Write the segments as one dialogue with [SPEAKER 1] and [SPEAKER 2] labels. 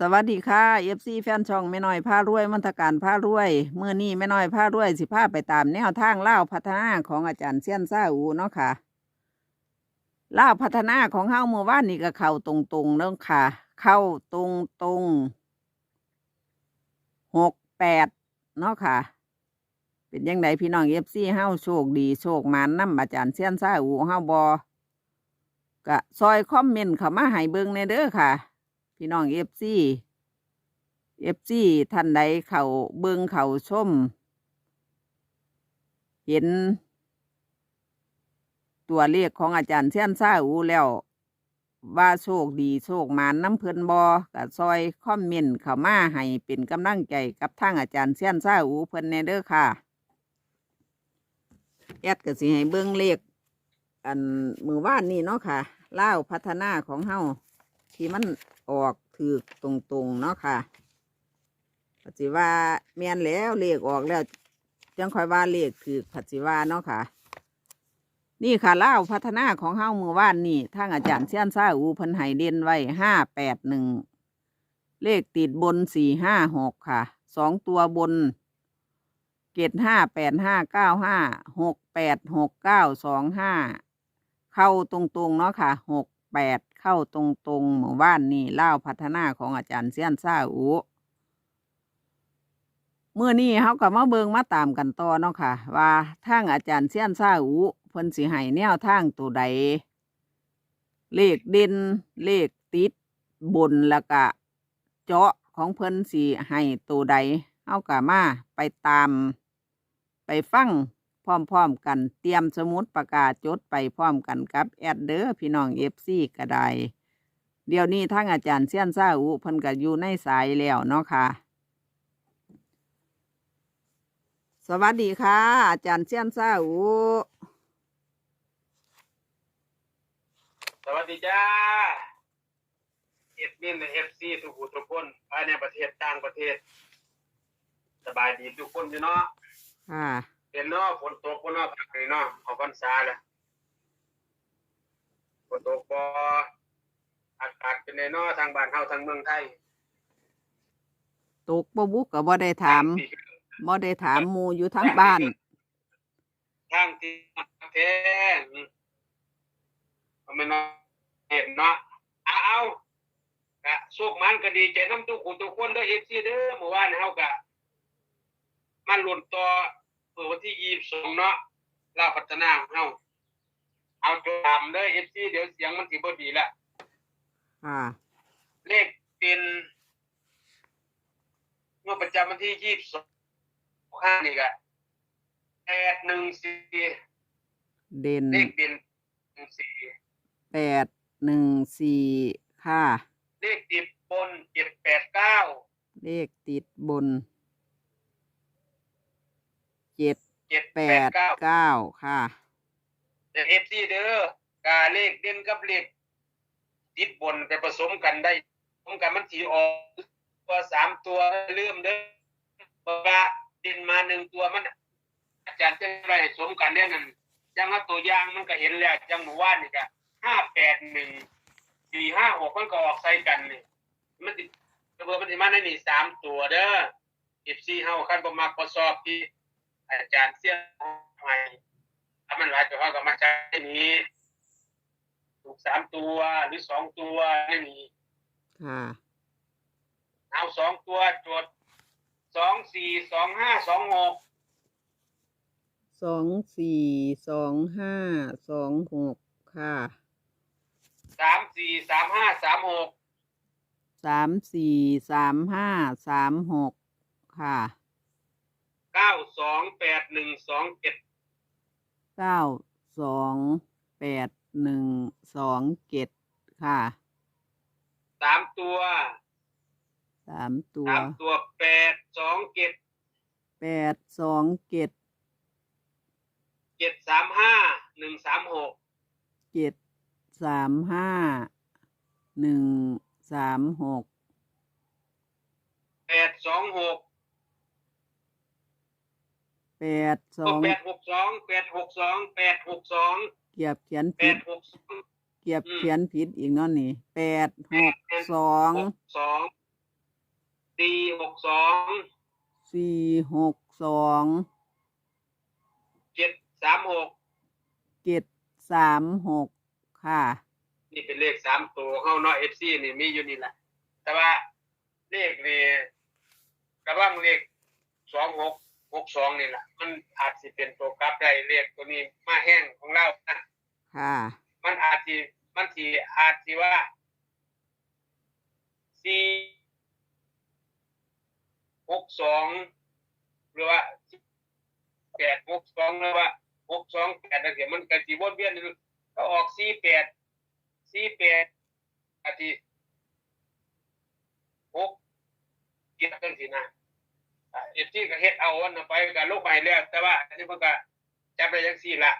[SPEAKER 1] สวัสดีค่ะเอฟซีแฟนช่องแม่น้อยผ้ารวยมันการผ้ารวยเมื่อนี้แม่น้อยผ้ารวยสิพาไปตามแนวทางเล่าพัฒนาของอาจารย์เซียนซาอูเนาะค่ะเล่าพัฒนาของเฮาเมื่อวานนี่ก็เข้าตรงๆเนาะค่ะ เข้าตรงตรงหกแปดเนาะค่ะ เป็นยังไงพี่น้องเอฟซีเฮาโชคดีโชคมานนำอาจารย์เซียนซาอูเฮาบอกะซอยคอมเมนต์เข้ามาให้เบิ่งในเด้อค่ะ พี่น้องเอฟซีเอฟซีท่านใดเขาเบิงเขาชม เห็น ตัวเลขของอาจารย์เชียนซาอูแล้ว ว่าโชคดีโชคมานน้ำเพลินบอกะซอยคอมเมนต์เข้ามาให้เป็นกำลังใจกับทางอาจารย์เชียนซาอูเพิ่นแน่เด้อค่ะแอดก็สิให้เบิ่งเลขอันมือว่านนี่เนาะค่ะเล่าพัฒนาของเฮา ที่มันออกถือตรงๆเนาะค่ะปัจจิว่าแม่นแล้วเลขออกแล้วจังคอยว่าเลขถือปัจจิว่าเนาะค่ะ นี่ค่ะเล่าพัฒนาของเฮามือว่านนี่ทางอาจารย์เซียนซาอูพันไหเด่นไว้ห้าแปดหนึ่งเลขติดบนสี่ห้าหกค่ะสองตัวบนเกตห้าแปดห้าเก้าห้าหกแปดหกเก้าสองห้าเข้าตรงๆเนาะค่ะหกแปด เข้าตรงๆหมู่บ้านนี่เล่าพัฒนาของอาจารย์เซียนซาอูเมื่อนี้เขาก็มาเบิงมาตามกันต่อเนาะค่ะ ว่าทางอาจารย์เซียนซาอูเพิ่นสิให้แนวทางตัวใด เลขเด่นเลขติดบนแล้วก็เจาะของเพิ่นสิให้ตัวใดเอากะมาไปตาม ไปฟัง พร้อมๆกัน เตรียมสมุดประกาศจดไปพร้อมกันกับแอดเดอร์พี่น้องเอฟซีก็ได้เดี๋ยวนี้ทั้งอาจารย์เซียนซ่าอุเพิ่นก็อยู่ในสายแล้วเนาะค่ะ สวัสดีค่ะ อาจารย์เซียนซ่าอุ
[SPEAKER 2] สวัสดีจ้าเอฟมินเอฟซีทุกผู้ทุกคนภายในประเทศต่างประเทศ สบายดีทุกคนอยู่เนาะ
[SPEAKER 1] ค่ะ
[SPEAKER 2] เป็นเนาะฝนตกบ่เนาะภาคนี้เนาะเออกพรรษาแล้วฝนตกบ่อากาศเป็นไงเนาะทางบ้านเฮาทางเมืองไทย
[SPEAKER 1] ตกบ่บุกก็บ่ได้ถามบ่ได้ถามหมูอยู่ทั้งบ้าน
[SPEAKER 2] ทางที่ประเทศก็ไม่นเนาะเห็นเนาะเอาเอากะสุกมันก็ดีใจน้ำทุกคนทุกคนเด้อเอฟซีเด้อเมื่อวานเฮากะมันหล่นต่อ เปิดวันที่ยี่สิบสองเนาะลาวพัฒนาของเฮาเอาจดตามเด้อเอฟซีเดี๋ยวเสียงมันสิบ่ดีละ
[SPEAKER 1] ค่ะ
[SPEAKER 2] เลขเป็นเมื่อประจำวันที่ยี่สิบสองห้านี่ก็แปดหนึ่งสี่
[SPEAKER 1] เด่น
[SPEAKER 2] เลขเป็นหนึ่งสี่
[SPEAKER 1] แปดหนึ่งสี่ค่ะ
[SPEAKER 2] เลขติดบนเจ็ดแปดเก้า
[SPEAKER 1] เลขติดบน เจ็ด
[SPEAKER 2] เจ็ด
[SPEAKER 1] แป
[SPEAKER 2] แปด
[SPEAKER 1] ด
[SPEAKER 2] เก้า
[SPEAKER 1] เก้าค่ะ
[SPEAKER 2] เอฟซีเด้อกาเลขเด่นกับเลขติดบนไปผสมกันได้ผสมกันมันสีออกตัวสามตัวเริ่มเด้อบอกว่าเด่นมาหนึ่งตัวมัน อาจารย์จะอะไรสมกันเนี่ยนั่นยังว่าตัวอย่างมันก็เห็นแล้วจังหมู่ว่านนี่ก็ห้าแปดหนึ่งสี่ห้าหกมันก็ออกใส่กันนี่มันติระเบิดมันติมาในนี่สามตัวเด้อเอฟซีเฮาคันบ่มักบ่ชอบที่ อาจารย์เสียงใหม่ถ้ามันหลายตัวเขาก็มาใช้นี้ถูกสามตัวหรือสองตัวไม่มี
[SPEAKER 1] ค่ะ
[SPEAKER 2] เอาสองตัวจดสองสี่สองห้าสองหก
[SPEAKER 1] สองสี่สองห้าสองหกค่ะ
[SPEAKER 2] สามสี่สามห้าสามหก
[SPEAKER 1] สามสี่สามห้าสามหกค่ะ
[SPEAKER 2] เก้าสองแปดหนึ่งสองเจ็ด
[SPEAKER 1] เก้าสองแปดหนึ่งสองเจ็ดค่ะ
[SPEAKER 2] สามตัว
[SPEAKER 1] สามตัว
[SPEAKER 2] สามตัวแปดสองเจ็ด
[SPEAKER 1] แปดสองเจ็ด
[SPEAKER 2] เจ็ดสามห้าหนึ่งสามหก
[SPEAKER 1] เจ็ดสามห้าหนึ่งสามหก
[SPEAKER 2] แปดสองหก
[SPEAKER 1] แปดสอ
[SPEAKER 2] ก็
[SPEAKER 1] ง
[SPEAKER 2] แปดหกสองแปดหกสองแปดหกสอง
[SPEAKER 1] เกียบเขียน
[SPEAKER 2] แป
[SPEAKER 1] ผิด
[SPEAKER 2] ดหกสอง
[SPEAKER 1] เกียบ
[SPEAKER 2] อืม
[SPEAKER 1] เขียนผิดอีกเนาะนี่แปดหกสอง
[SPEAKER 2] หกสองสี่หกสอง
[SPEAKER 1] สี่หกสอง
[SPEAKER 2] เจ็ดสามหก
[SPEAKER 1] เจ็ดสามหกค่ะ
[SPEAKER 2] นี่เป็นเลขสามตัวเข้าเนาะเอฟซีนี่มีอยู่นี่แหละแต่ว่าเลขนี่กระว่างเลขสองหก หกสองนี่แหละมันอาจสิเป็นตัวกลับได้เลขตัวนี้มาแห้งของเรานะ
[SPEAKER 1] ค่ะ
[SPEAKER 2] มันอาจสิมันสิอาจสิว่าสี่หกสองหรือว่าแปดหกสองหรือว่าหกสองแปดนั่นเดี๋ยวมันกันสิวนเวียนอยู่ก็ออกสี่แปดสี่แปดอาทิหกเกียรติสินะ เอฟซีก็เฮ็ดเอาวันนะไปกับลูกไปแล้ว แต่ว่าอันนี้มันก็จับได้ยังสี่ละ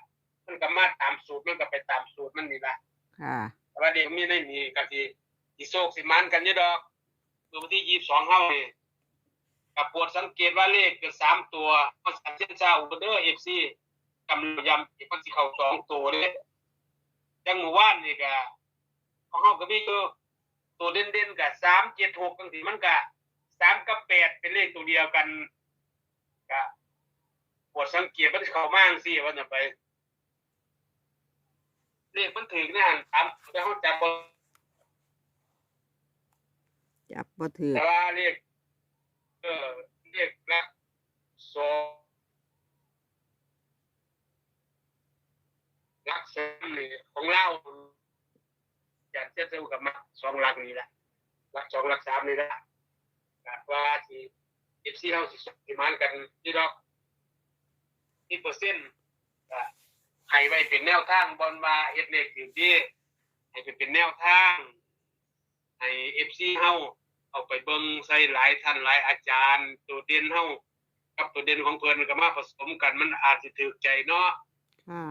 [SPEAKER 2] มันก็มาตามสูตรมันก็ไปตามสูตรมันนี่ละ
[SPEAKER 1] ค่ะ
[SPEAKER 2] แต่ว่าเด็กมีได้มีก็สิสิโศกสิมันกันอยู่ดอกตัววันที่ยี่สิบสองเฮานี่กับปวดสังเกตว่าเลขเกิดสามตัวมันสันเส้นเจ้าอุปเดอร์เอฟซีกำลังยำที่มันสิเข้าสองตัวเลยจังหมู่ว่านนี่ก็ของเฮาก็มีอยู่ตัวเด่นๆกับสามเจ็ดหกบางทีมันก็ สามกับแปดเป็นเลขตัวเดียวกันก็ปวดสังเกตมันสิเข้ามากสิว่าจะไปเลขมันถึงเนี่ยถามแต่เขาจับบ่
[SPEAKER 1] จับบ่ถือ
[SPEAKER 2] แต่ว่าเลขเออเลขละสองหลักสามนี่ของเราอยากจะเท่ากับมาสองหลักนี่แหละหลักสองหลักสามนี่แหละกะ ว่าที่เอฟซีเราสิสิมานกันที่ดอกที่เปอร์เซ็นต์ก็ให้ไว้เป็นแนวทางบอลว่าเฮ็ดเลขถึงที่ให้ไปเป็นแนวทางให้เอฟซีเฮาเอาไปเบิ่งใส่หลายท่านหลายอาจารย์ ตัวเด่นเฮากับตัวเด่นของเพิ่นก็มาผสมกันมันอาจสิถูกใจเนาะ
[SPEAKER 1] ค่ะ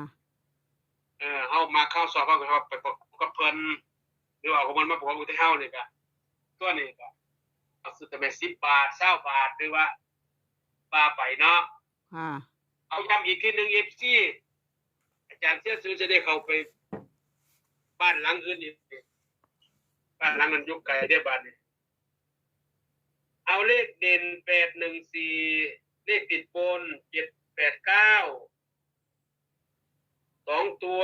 [SPEAKER 2] เออเฮามาเข้าสอบเขาก็เอาไปประกอบกับเพิ่นหรือว่าเอาของมันมาประกอบกับที่เฮานี่ก็ตัวนี้ก็ เอาสุดแต่10บาท20บาทหรือว่าปาไปเนาะ
[SPEAKER 1] ค่ะ
[SPEAKER 2] เอาย้ำอีกทีหนึ่งเอฟซีอาจารย์เชื่อซื้อจะได้เข้าไป บ้านหลังอื่นอีกบ้านหลังนั้นอยุคไกลได้บ้านนี้เอาเลขเด่นแปดหนึ่งสี่เลขติดบนเจ็ดแปดเก้าสองตัว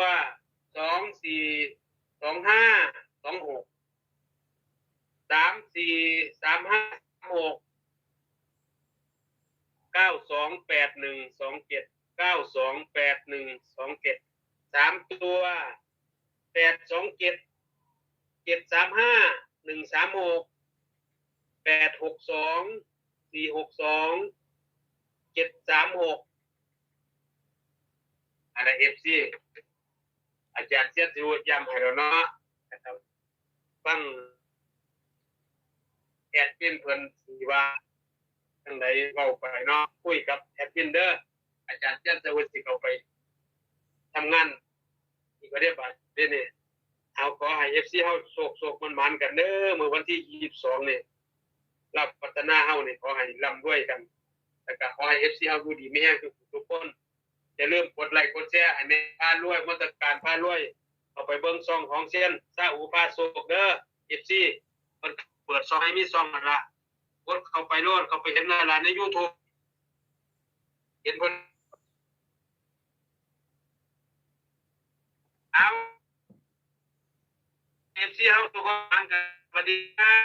[SPEAKER 2] สองสี่สองห้าสองหก สามสี่สามห้าสามหกเก้าสองแปดหนึ่งสองเจ็ดเก้าสองแปดหนึ่งสองเจ็ดสามตัวแปดสองเจ็ดเจ็ดสามห้าหนึ่งสามหกแปดหกสองสี่หกสองเจ็ดสามหกอะไรเอฟซีอาจารย์เสียสิวย้ำให้เราเนาะนะครับฟัง ดเป็นเพิ่นสีว่าทางใดเว้าไปเนาะคุยกับแอดมินเดอร์อาจารย์เจ้าจะวันสิเข้าไปทำงานอีกประเดี๋ยวบาดเดี๋ยวนี้เอาขอให้ FC เฮาโศกโศกมันมันกันเด้อเมื่อวันที่22นี่รับพัฒนาเฮานี่ขอให้ร่ำรวยกันแล้วก็ขอให้ FC เฮาดูดีมีแรงทุกทุกคนอย่าลืมกดไลค์กดแชร์ให้แม่พารวยมาตรการพารวยเอาไปเบิ่งซองของเซียนซาอูพาโศกเด้อ FC มัน เปิดซองให้มีซองนั่นละกดเข้าไปโลดเข้าไปเห็นหลายๆใน YouTube เห็นเพิ่นเอาเอฟซีเฮาทุกคนกันสวัสดีครับ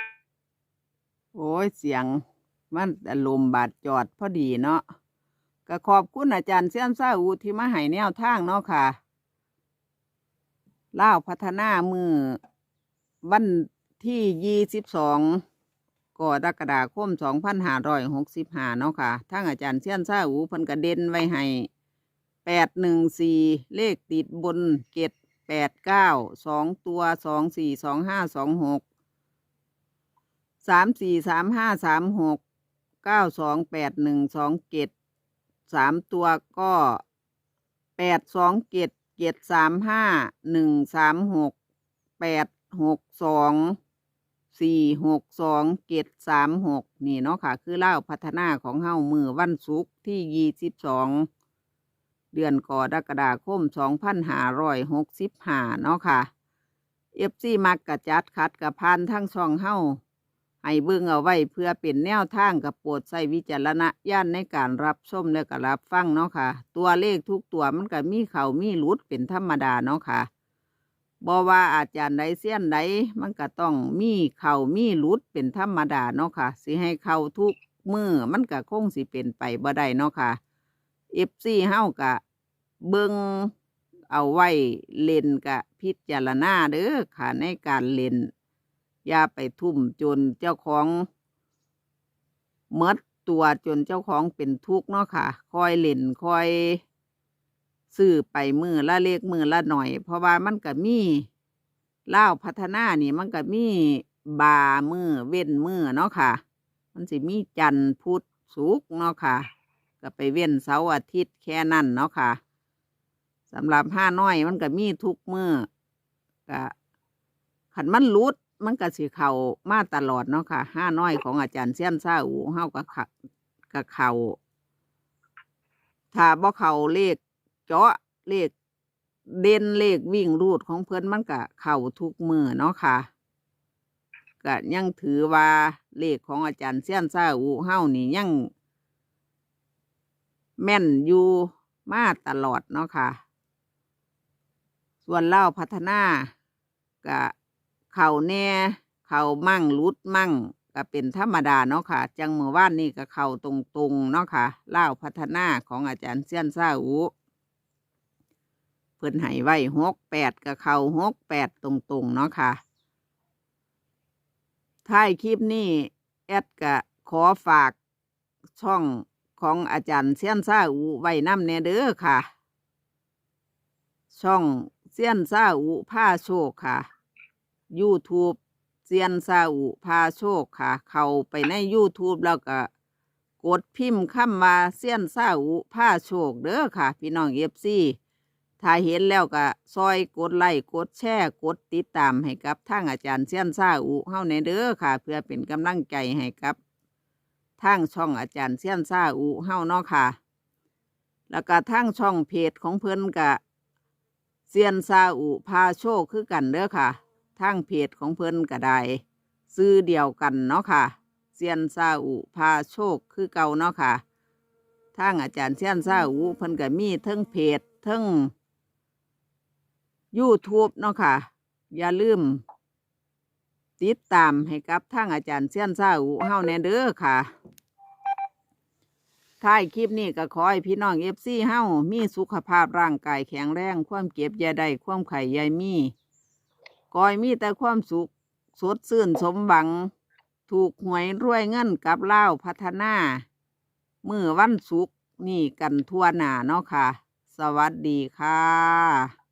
[SPEAKER 1] โอ้ยเสียง มันอารมณ์บาดจอดพอดีเนาะก็ขอบคุณอาจารย์เซียนซาอูที่มาให้แนวทางเนาะค่ะเล่าพัฒนามือวัน ที่ยี่สิบสองกรกฎาคมสองพันห้าร้อยหกสิบห้าเนาะค่ะทางอาจารย์เซียนซาอูเพิ่นกระเด็นไว้ให้แปดหนึ่งสี่เลขติดบนเกตแปดเก้าสองตัวสองสี่สองห้าสองหกสามสี่สามห้าสามหกเก้าสองแปดหนึ่งสองเจ็ดสามตัวก็แปดสองเจ็ดเจ็ดสามห้าหนึ่งสามหกแปดหกสอง สี่หกสองเจ็ดสามหกนี่เนาะค่ะ คือเล่าพัฒนาของเฮ้ามือวันศุกร์ที่ยี่สิบสองเดือนกรกฎาคมสองพันห้าร้อยหกสิบห้าเนาะค่ะเอฟซีมักกะจัดคัดกับพันทั้งช่องเฮ้าให้เบิ่งเอาไว้เพื่อเป็นแนวทางกับโปรดใส่วิจารณญาณในการรับชมและก็รับฟังเนาะค่ะ ตัวเลขทุกตัวมันก็มีเขามีหลุดเป็นธรรมดาเนาะค่ะ บ่ว่าอาจารย์ใดเสี้ยนใดมันก็ต้องมีเขามีหลุดเป็นธรรมดาเนาะค่ะ สิให้เขาทุกมือมันก็คงสิเป็นไปบ่ได้เนาะค่ะ FC เฮากะเบิงเอาไว้เล่นกะพิจารณาเด้อค่ะในการเล่นอย่าไปทุ่มจนเจ้าของเมดตัวจนเจ้าของเป็นทุกข์เนาะค่ะ คอยเล่นคอย ซื้อไปมือละเล็กมือละหน่อย เพราะว่ามันก็มีเล่าพัฒนานี่มันก็มีบามือเว้นมือเนาะค่ะ มันสิมีจันทร์พุธศุกร์เนาะค่ะก็ไปเว้นเสาร์อาทิตย์แค่นั้นเนาะค่ะสำหรับห้าน้อยมันก็มีทุกมือก็ขันมันหลุดมันก็สิเข่ามาตลอดเนาะค่ะห้าน้อยของอาจารย์เซียนซาอูเฮาก็ขะก็เข่าถ้าบ่เข่าเลข เจาะเลขเด่นเลขวิ่งรูดของเพิ่อนมันก็เข่าทุกมือเนาะค่ะก็ยังถือว่าเลขของอาจารย์เซียนซ่าอูเฮานี่ยัง แม่นอยู่มาตลอดเนาะค่ะ ส่วนเล่าพัฒนากะเข่าแน่เข่ามั่งรุดมั่งก็เป็นธรรมดาเนาะค่ะ จังเมื่อวานนี่ก็เข่าตรงๆเนาะค่ะเล่าพัฒนาของอาจารย์เซียนซาอู พิ่นให้ไว้หกแปดกับเขาหกแปดตรงๆ เนาะค่ะท้ายคลิปนี้แอดกะขอฝากช่องของอาจารย์เซียนซาอูไว้น้ำแนเด้อค่ะ ช่องเซียนซาอูผ้าโชคค่ะ YouTube เซียนซาอูพาโชคค่ะ เข้าไปใน YouTube แล้วก็กดพิมพ์คำว่าเซียนซาอูพาโชคเด้อค่ะ พี่น้องเอฟซี ถ้าเห็นแล้วก็ซอยกดไลค์กดแชร์กดติดตามให้กับทางอาจารย์เซียนซาอูเฮาในเด้อค่ะ เพื่อเป็นกำลังใจให้กับทางช่องอาจารย์เซียนซาอูเฮาเนาะค่ะ แล้วก็ทางช่องเพจของเพิ่นกะเซียนซาอูพาโชคคือกันเด้อค่ะทางเพจของเพิ่นก็ได้ซื้อเดียวกันเนาะค่ะเซียนซาอุพาโชคคือเก่าเนาะค่ะทางอาจารย์เซียนซาอุเพิ่นก็มีทั้งเพจทั้ง YouTube เนาะค่ะ อย่าลืม ติดตามให้กับทางอาจารย์เซียนซาอุเฮาแน่เด้อค่ะท้ายคลิปนี้ก็ขอให้พี่น้องเอฟซีเฮามีสุขภาพร่างกายแข็งแรง ความเก็บยาได้ความไข่ยายมีกอยมีแต่ความสุข สดชื่นสมหวัง ถูกหวยรวยเงินกับเล่าพัฒนามือวันศุกนี่กันทั่วหน้าเนาะค่ะ สวัสดีค่ะ